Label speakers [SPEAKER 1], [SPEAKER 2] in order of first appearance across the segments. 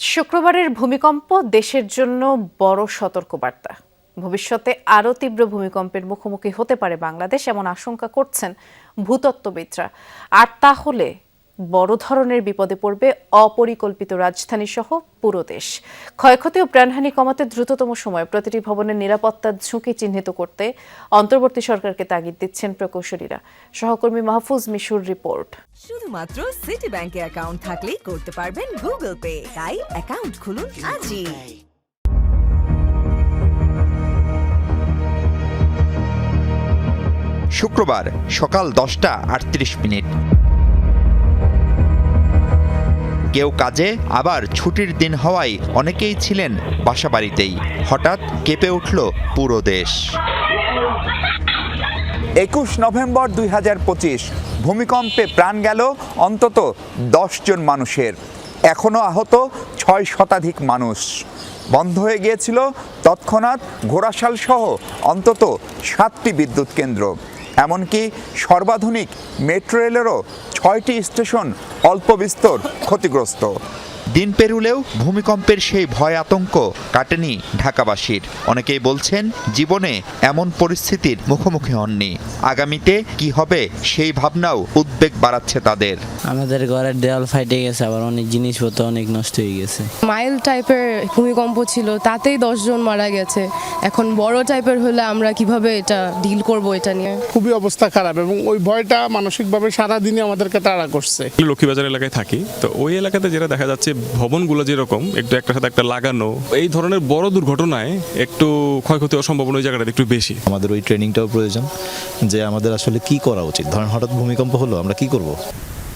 [SPEAKER 1] শুক্রবারের ভূমিকম্প দেশের জন্য বড় সতর্কবার্তা। ভবিষ্যতে আরও তীব্র ভূমিকম্পের মুখোমুখি হতে পারে বাংলাদেশ, এমন আশঙ্কা করছেন ভূতত্ত্ববিদরা। আর তাহলে বড় ধরনের বিপদে পড়বে অপরিকল্পিত রাজধানী সহ পুরো দেশ। ক্ষয়ক্ষতি ও প্রাণহানি কমাতে দ্রুততম সময়ে প্রতিটি ভবনের নিরাপত্তার ঝুঁকি চিহ্নিত করতে অন্তর্বর্তী সরকারকে তাগিদ দিচ্ছেন প্রকৌশলীরা। সহকর্মী মাহফুজ মিশুর রিপোর্ট।
[SPEAKER 2] শুধুমাত্র সিটি ব্যাংকে অ্যাকাউন্ট থাকলেই করতে পারবেন গুগল পে। তাই অ্যাকাউন্ট খুলুন আজই।
[SPEAKER 3] শুক্রবার সকাল দশটা আটত্রিশ মিনিট। কেউ কাজে, আবার ছুটির দিন হওয়ায় অনেকেই ছিলেন বাসাবাড়িতেই। হঠাৎ কেঁপে উঠল পুরো দেশ।
[SPEAKER 4] একুশ নভেম্বর দুই হাজার পঁচিশ, ভূমিকম্পে প্রাণ গেল অন্তত জন মানুষের। এখনও আহত ছয় শতাধিক মানুষ। বন্ধ হয়ে গিয়েছিল তৎক্ষণাৎ ঘোড়াশাল সহ অন্তত সাতটি বিদ্যুৎ কেন্দ্র। এমনকি সর্বাধুনিক মেট্রো রেলেরও ছয়টি স্টেশন অল্প বিস্তর ক্ষতিগ্রস্ত।
[SPEAKER 3] দিন পেরুলেও ভূমিকম্পের সেই ভয় আতঙ্ক কাটেনি ঢাকাবাসীর। অনেকেই বলছেন জীবনে এমন পরিস্থিতির মুখোমুখি হননি। আগামীতে কি হবে সেই ভাবনাও উদ্বেগ বাড়াচ্ছে তাদের।
[SPEAKER 5] আমাদের ঘরের দেওয়াল ফাইটে গেছে আবার অনেক জিনিসপত্র অনেক নষ্ট হয়ে গেছে।
[SPEAKER 6] মাইল টাইপের ভূমিকম্প ছিল তাতেই দশজন মারা গেছে। এখন বড় টাইপের হলে আমরা কীভাবে এটা ডিল করব এটা নিয়ে?
[SPEAKER 7] খুবই অবস্থা খারাপ এবং ওই ভয়টা মানসিকভাবে সারাদিনই আমাদেরকে তাড়া করছে।
[SPEAKER 8] লক্ষ্মীবাজার এলাকায় থাকি তো ওই এলাকাতে যেটা দেখা যাচ্ছে ভবনগুলো যেরকম একটু একটা সাথে একটা লাগানো এই ধরনের বড় দুর্ঘটনায় একটু ক্ষয়ক্ষতি হওয়ার সম্ভাবনা ওই জায়গাটা একটু বেশি।
[SPEAKER 9] আমাদের ওই ট্রেনিংটাও প্রয়োজন যে আমাদের আসলে কি করা উচিত? ধরেন হঠাৎ ভূমিকম্প হলো আমরা কি করব?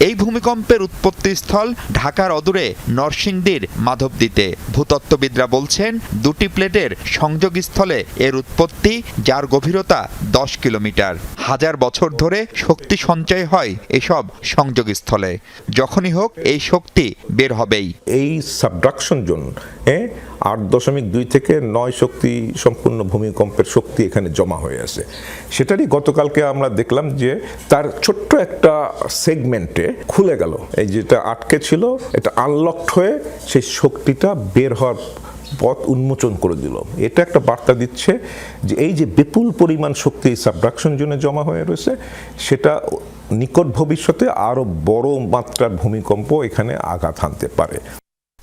[SPEAKER 3] এই ভূমিকম্পের উৎপত্তিস্থল ঢাকার অদূরে নরসিংদীর মাধবদীতে। ভূতত্ত্ববিদরা বলছেন, দুটি প্লেটের সংযোগস্থলে এর উৎপত্তি, যার গভীরতা দশ কিলোমিটার। হাজার বছর ধরে শক্তি সঞ্চয় হয় এসব সংযোগস্থলে। যখনই হোক, এই শক্তি বের হবেই।
[SPEAKER 10] এই সাবডাকশন জোন আট দশমিক দুই থেকে নয় শক্তি সম্পূর্ণ ভূমিকম্পের শক্তি এখানে জমা হয়ে আছে। সেটারই গতকালকে আমরা দেখলাম যে তার ছোট্ট একটা সেগমেন্টে খুলে গেল। এই যেটা আটকে ছিল, এটা আনলকড হয়ে সেই শক্তিটা বের হওয়ার পথ উন্মোচন করে দিল। এটা একটা বার্তা দিচ্ছে যে এই যে বিপুল পরিমাণ শক্তি সাবডাকশন জোনে জমা হয়ে রয়েছে, সেটা নিকট ভবিষ্যতে আরও বড় মাত্রার ভূমিকম্প এখানে আঘাত হানতে পারে।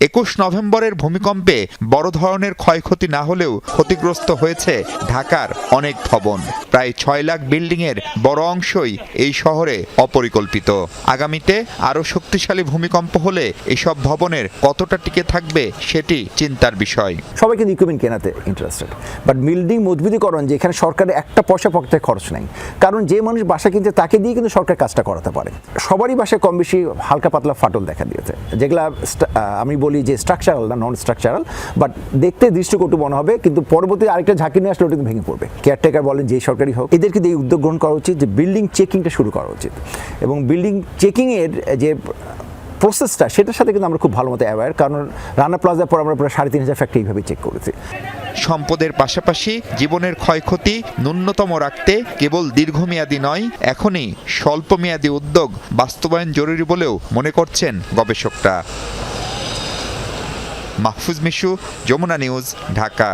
[SPEAKER 3] একুশ নভেম্বরের ভূমিকম্পে বড় ধরনের ক্ষয়ক্ষতি না হলেও ক্ষতিগ্রস্ত হয়েছে ঢাকার অনেক ভবন। প্রায় ছয় লাখ বিল্ডিংয়ের বড় অংশই এই শহরে অপরিকল্পিত। আগামীতে আরও শক্তিশালী ভূমিকম্প হলে এসব ভবনের কতটা টিকে থাকবে সেটি চিন্তার বিষয়।
[SPEAKER 11] সবাই কিন্তু ইকুইপমেন্ট কেনাতে ইন্টারেস্টেড বাট বিল্ডিং মজবুতিকরণ যেখানে সরকারের একটা পয়সা পকেটে খরচ নেই। কারণ যে মানুষ বাসা কিনছে তাকে দিয়ে কিন্তু সরকার কাজটা করাতে পারে। সবারই বাসায় কম বেশি হালকা পাতলা ফাটল দেখা দিয়েছে। যেগুলা আমি বলি যে স্ট্রাকচারাল না নন স্ট্রাকচারাল বাট দেখতে দৃষ্টিকটু মনে হবে, কিন্তু পরবর্তী আরেকটা ঝাঁকি নিয়ে আসলে ওটা কিন্তু ভেঙে পড়বে। কেয়ারটেকার বলেন যে সরকারি হোক, এদেরকে দিয়ে এই উদ্যোগ গ্রহণ করা উচিত যে বিল্ডিং চেকিংটা শুরু করা উচিত। এবং বিল্ডিং চেকিংয়ের যে প্রসেসটা সেটার সাথে কিন্তু আমরা খুব ভালো মতো অ্যাওয়্যার কারণ রানা প্লাজার পর আমরা প্রায় সাড়ে তিন হাজার ফ্যাক্টরি এইভাবে চেক করেছি।
[SPEAKER 3] সম্পদের পাশাপাশি জীবনের ক্ষয়ক্ষতি ন্যূনতম রাখতে কেবল দীর্ঘমেয়াদী নয়, এখনই স্বল্পমেয়াদী উদ্যোগ বাস্তবায়ন জরুরি বলেও মনে করছেন গবেষকরা। মাহফুজ মিশু যমুনা নিউজ ঢাকা।